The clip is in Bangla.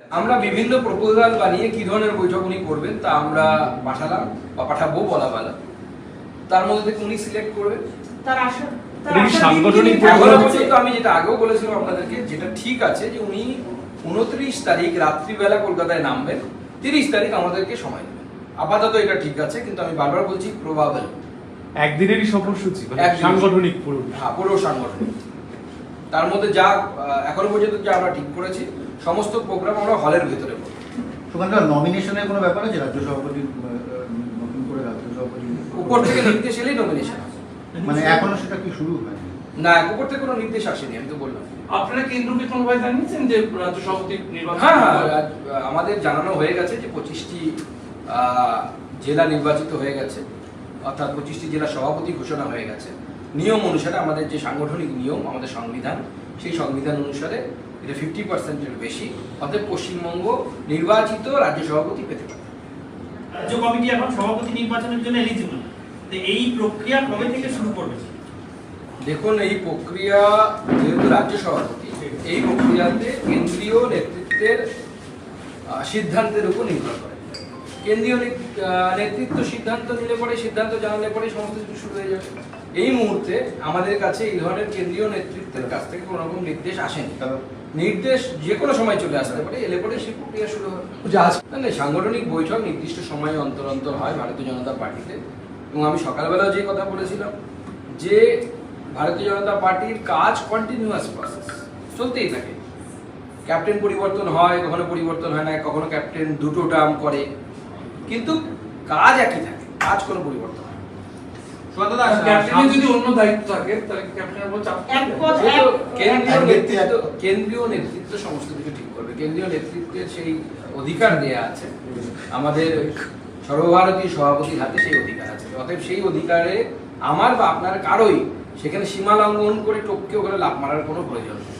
আমরা বিভিন্ন প্রপোজাল বানিয়ে কি ধরনের বৈঠক উনি করবেন তা আমরা পাঠালাম বা পাঠাবো বলা বলা তার মধ্যে থেকে উনি সিলেক্ট করবেন। তার আসা তার এটা কি আসার সাংগঠনিক দিন তিনি এখনও থাকবেন। পর্যন্ত আমি যেটা আগেও বলেছিলাম আপনাদেরকে যেটা ঠিক আছে যে উনি উনত্রিশ তারিখ রাত্রিবেলা কলকাতায় নামবেন তিরিশ তারিখ আমাদেরকে সময় দেবেন। আপাতত এটা ঠিক আছে কিন্তু আমি বারবার বলছি প্রবাবল একদিনেরই সফরসূচি মানে। সাংগঠনিক পুরো। হ্যাঁ পুরো সাংগঠনিক। তার মধ্যে যা এখনও পর্যন্ত যা আমরা ঠিক করেছি সমস্ত প্রোগ্রাম আমরা হলের ভেতরে করব। সুকান্ত নমিনেশনের কোনো ব্যাপার আছে? রাজ্য সভাপতি নতুন করে রাজ্য সভাপতি? উপর থেকে নির্দেশ এলেই নমিনেশন মানে এখনও সেটা কি শুরু হয়নি? না উপর থেকে কোনো নির্দেশ আসেনি আমি তো বললাম। আপনারা কেন্দ্রকে কোনোভাবে জানিয়েছেন যে রাজ্য সভাপতি নির্বাচন হ্যাঁ হ্যাঁ আমাদের জানানো হয়ে গেছে যে পঁচিশটি জেলা নির্বাচিত হয়ে গেছে। অর্থাৎ পঁচিশটি জেলা সভাপতি ঘোষণা হয়ে গেছে। নিয়ম অনুসারে আমাদের যে সাংগঠনিক নিয়ম আমাদের সংবিধান সেই সংবিধান অনুসারে এটা ফিফটি পার্সেন্টের বেশি অর্থাৎ পশ্চিমবঙ্গ নির্বাচিত রাজ্য সভাপতি পেতে পারে। রাজ্য কমিটি এখন সভাপতি নির্বাচনের জন্য এলিজিবল তো এই প্রক্রিয়া কবে থেকে শুরু করবে? দেখুন এই প্রক্রিয়া যেহেতু রাজ্য সভাপতি এই প্রক্রিয়াতে কেন্দ্রীয় নেতৃত্বের সিদ্ধান্তের উপর নির্ভর করে। কেন্দ্রীয় নেতৃত্ব সিদ্ধান্ত নিলে পরে সিদ্ধান্ত জানালে পরে সমস্ত কিছু শুরু হয়ে যাবে। এই মুহূর্তে আমাদের কাছে এই ধরনের কেন্দ্রীয় নেতৃত্বের কাছ থেকে কোনো রকম নির্দেশ আসেনি। কারণ নির্দেশ যে কোনো সময় চলে আসতে পারে এলে পরে সেই প্রক্রিয়া শুরু হবে। না, সাংগঠনিক বৈঠক নির্দিষ্ট সময়ে অন্তর অন্তর হয় ভারতীয় জনতা পার্টিতে। এবং আমি সকালবেলাও যে কথা বলেছিলাম যে ভারতীয় জনতা পার্টির কাজ কন্টিনিউয়াস প্রসেস চলতেই থাকে। ক্যাপ্টেন পরিবর্তন হয় কখনো পরিবর্তন হয় না কখনো ক্যাপ্টেন দুটো টার্ম করে। কিন্তু কাজ একই থাকে কাজ কোনো পরিবর্তন হয় কেন্দ্রীয় নেতৃত্ব কেন্দ্রীয় নেতৃত্ব সমস্ত কিছু ঠিক করবে। কেন্দ্রীয় নেতৃত্বের সেই অধিকার দেয়া আছে। আমাদের সর্বভারতীয় সভাপতির হাতে সেই অধিকার আছে। অতএব সেই অধিকারে আমার বা আপনার কারোই সেখানে সীমা লঙ্ঘন করে টপকে ওখানে লাভ মারার কোনো প্রয়োজন নেই।